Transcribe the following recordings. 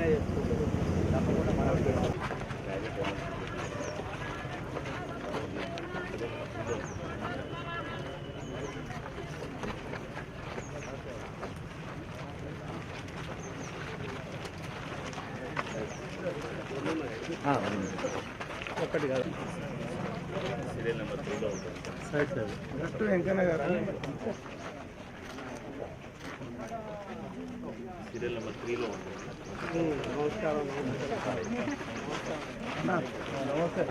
వెంటనే తప్పకుండా మనం ఒకటి కాదు. సీరియల్ నెంబర్ త్రీలో ఉంటుంది. కరెక్ట్ వెంకన్న గారు? సీరియల్ నెంబర్ త్రీలో ఉంటుంది నమస్కారం నమస్తే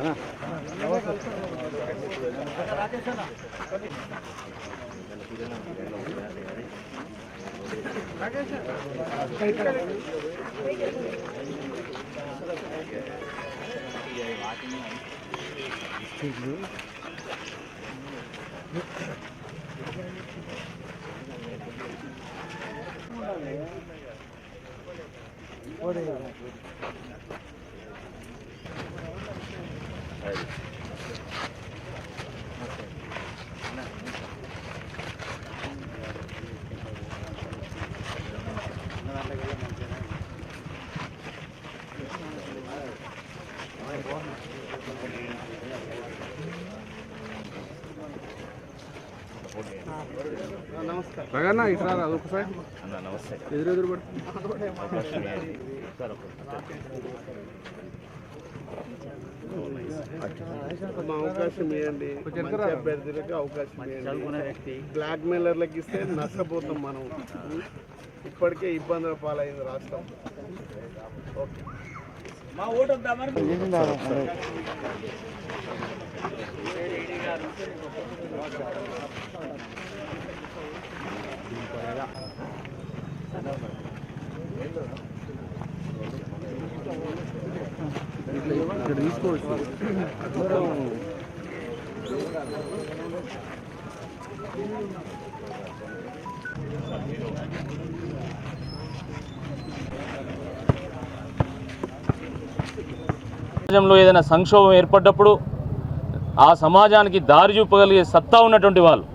నమస్తే నమస్కారం రగన్న ఇట్లా రాదు ఒకసారి అన్న నమస్తే ఎదురు ఎదురు పడు మా అవకాశం ఇవ్వండి మంచి అభ్యర్థులకు అవకాశం ఇవ్వండి బ్లాక్ మెయిలర్లకు ఇస్తే నష్టపోతాం మనం. ఇప్పటికే ఇబ్బందుల పాలైంది రాష్ట్రం. ఓకే. ఇక్కడ తీసుకోవచ్చు. సమాజంలో ఏదైనా సంక్షోభం ఏర్పడ్డప్పుడు ఆ సమాజానికి దారి చూపగలిగే సత్తా ఉన్నటువంటి వాళ్ళు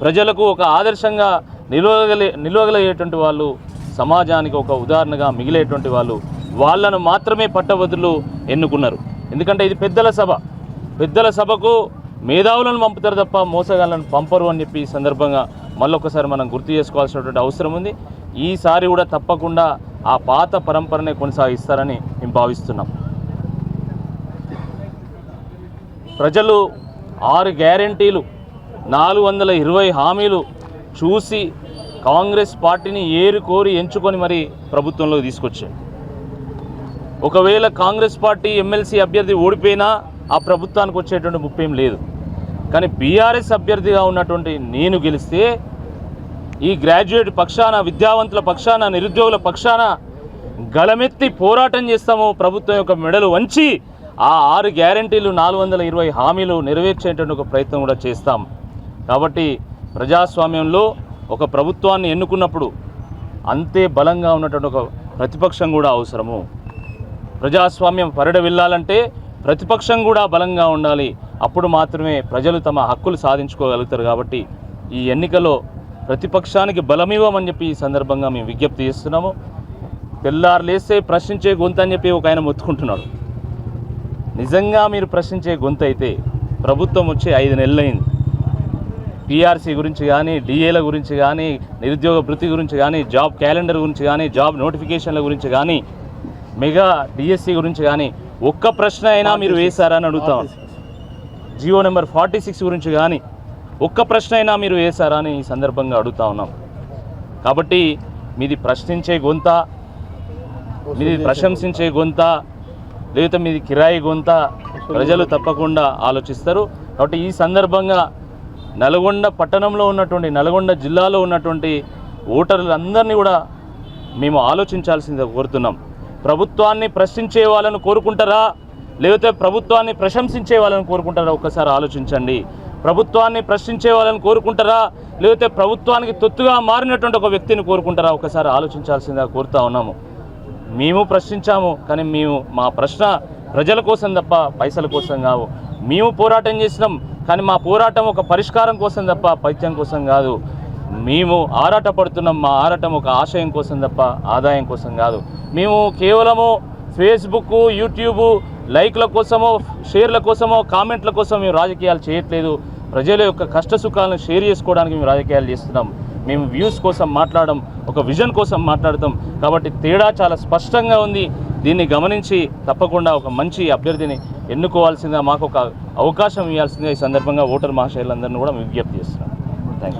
ప్రజలకు ఒక ఆదర్శంగా నిలవగలి నిలవగలిగేటువంటి వాళ్ళు సమాజానికి ఒక ఉదాహరణగా మిగిలేటువంటి వాళ్ళు వాళ్ళను మాత్రమే పట్టభద్రులు ఎన్నుకున్నారు. ఎందుకంటే ఇది పెద్దల సభ. పెద్దల సభకు మేధావులను పంపుతారు తప్ప మోసగాళ్ళను పంపరు అని చెప్పి ఈ సందర్భంగా మళ్ళొకసారి మనం గుర్తు చేసుకోవాల్సినటువంటి అవసరం ఉంది. ఈసారి కూడా తప్పకుండా ఆ పాత పరంపరనే కొనసాగిస్తారని మేము భావిస్తున్నాం. ప్రజలు ఆరు గ్యారంటీలు నాలుగు వందల ఇరవై హామీలు చూసి కాంగ్రెస్ పార్టీని ఏరు కోరి ఎంచుకొని మరి ప్రభుత్వంలోకి తీసుకొచ్చారు. ఒకవేళ కాంగ్రెస్ పార్టీ ఎమ్మెల్సీ అభ్యర్థి ఓడిపోయినా ఆ ప్రభుత్వానికి వచ్చేటువంటి ముప్పేం లేదు. కానీ బీఆర్ఎస్ అభ్యర్థిగా ఉన్నటువంటి నేను గెలిస్తే ఈ గ్రాడ్యుయేట్ పక్షాన విద్యావంతుల పక్షాన నిరుద్యోగుల పక్షాన గళమెత్తి పోరాటం చేస్తాము ప్రభుత్వం యొక్క మెడలు వంచి ఆ ఆరు గ్యారంటీలు నాలుగు వందల ఇరవై హామీలు నెరవేర్చేటువంటి ఒక ప్రయత్నం కూడా చేస్తాం. కాబట్టి ప్రజాస్వామ్యంలో ఒక ప్రభుత్వాన్ని ఎన్నుకున్నప్పుడు అంతే బలంగా ఉన్నటువంటి ఒక ప్రతిపక్షం కూడా అవసరము. ప్రజాస్వామ్యం పరిడ వెళ్ళాలంటే ప్రతిపక్షం కూడా బలంగా ఉండాలి. అప్పుడు మాత్రమే ప్రజలు తమ హక్కులు సాధించుకోగలుగుతారు కాబట్టి ఈ ఎన్నికలో ప్రతిపక్షానికి బలమివ్వమని చెప్పి ఈ సందర్భంగా మేము విజ్ఞప్తి చేస్తున్నాము. తెల్లారు లేస్తే ప్రశ్నించే గొంతు అని చెప్పి ఒక ఆయన మొత్తుకుంటున్నాడు. నిజంగా మీరు ప్రశ్నించే గొంతు అయితే ప్రభుత్వం వచ్చి ఐదు నెలలైంది. పిఆర్సీ గురించి కానీ డిఏల గురించి కానీ నిరుద్యోగ భృతి గురించి కానీ జాబ్ క్యాలెండర్ గురించి కానీ జాబ్ నోటిఫికేషన్ల గురించి కానీ మెగా డిఎస్సి గురించి కానీ ఒక్క ప్రశ్న అయినా మీరు వేశారని అడుగుతాం. జియో నెంబర్ ఫార్టీ సిక్స్ గురించి కానీ ఒక్క ప్రశ్న అయినా మీరు వేశారా అని ఈ సందర్భంగా అడుగుతా ఉన్నాం. కాబట్టి మీది ప్రశ్నించే గొంత మీది ప్రశంసించే గొంత లేకపోతే మీది కిరాయి గొంత ప్రజలు తప్పకుండా ఆలోచిస్తారు. కాబట్టి ఈ సందర్భంగా నల్గొండ పట్టణంలో ఉన్నటువంటి నల్గొండ జిల్లాలో ఉన్నటువంటి ఓటర్లందరినీ కూడా మేము ఆలోచించాల్సిందిగా కోరుతున్నాం. ప్రభుత్వాన్ని ప్రశ్నించే వాళ్ళను కోరుకుంటారా? లేకపోతే ప్రభుత్వాన్ని ప్రశంసించే వాళ్ళని కోరుకుంటారా? ఒక్కసారి ఆలోచించండి. ప్రభుత్వాన్ని ప్రశ్నించే వాళ్ళని కోరుకుంటారా? లేకపోతే ప్రభుత్వానికి తొత్తుగా మారినటువంటి ఒక వ్యక్తిని కోరుకుంటారా? ఒకసారి ఆలోచించాల్సిందిగా కోరుతా ఉన్నాము. మేము ప్రశ్నించాము కానీ మేము మా ప్రశ్న ప్రజల కోసం తప్ప పైసల కోసం కావు. మేము పోరాటం చేసినాం కానీ మా పోరాటం ఒక పరిష్కారం కోసం తప్ప పైత్యం కోసం కాదు. మేము ఆరాట పడుతున్నాం మా ఆరాటం ఒక ఆశయం కోసం తప్ప ఆదాయం కోసం కాదు. మేము కేవలము ఫేస్బుక్ యూట్యూబ్ లైక్ల కోసమో షేర్ల కోసమో కామెంట్ల కోసం మేము రాజకీయాలు చేయట్లేదు. ప్రజల యొక్క కష్ట సుఖాలను షేర్ చేసుకోవడానికి మేము రాజకీయాలు చేస్తున్నాం. మేము వ్యూస్ కోసం మాట్లాడడం ఒక విజన్ కోసం మాట్లాడతాం. కాబట్టి తేడా చాలా స్పష్టంగా ఉంది. దీన్ని గమనించి తప్పకుండా ఒక మంచి అభ్యర్థిని ఎన్నుకోవాల్సిందిగా మాకు ఒక అవకాశం ఇవ్వాల్సిందిగా ఈ సందర్భంగా ఓటర్ మహాశైలందరినీ కూడా విజ్ఞప్తి చేస్తున్నాం. Thank you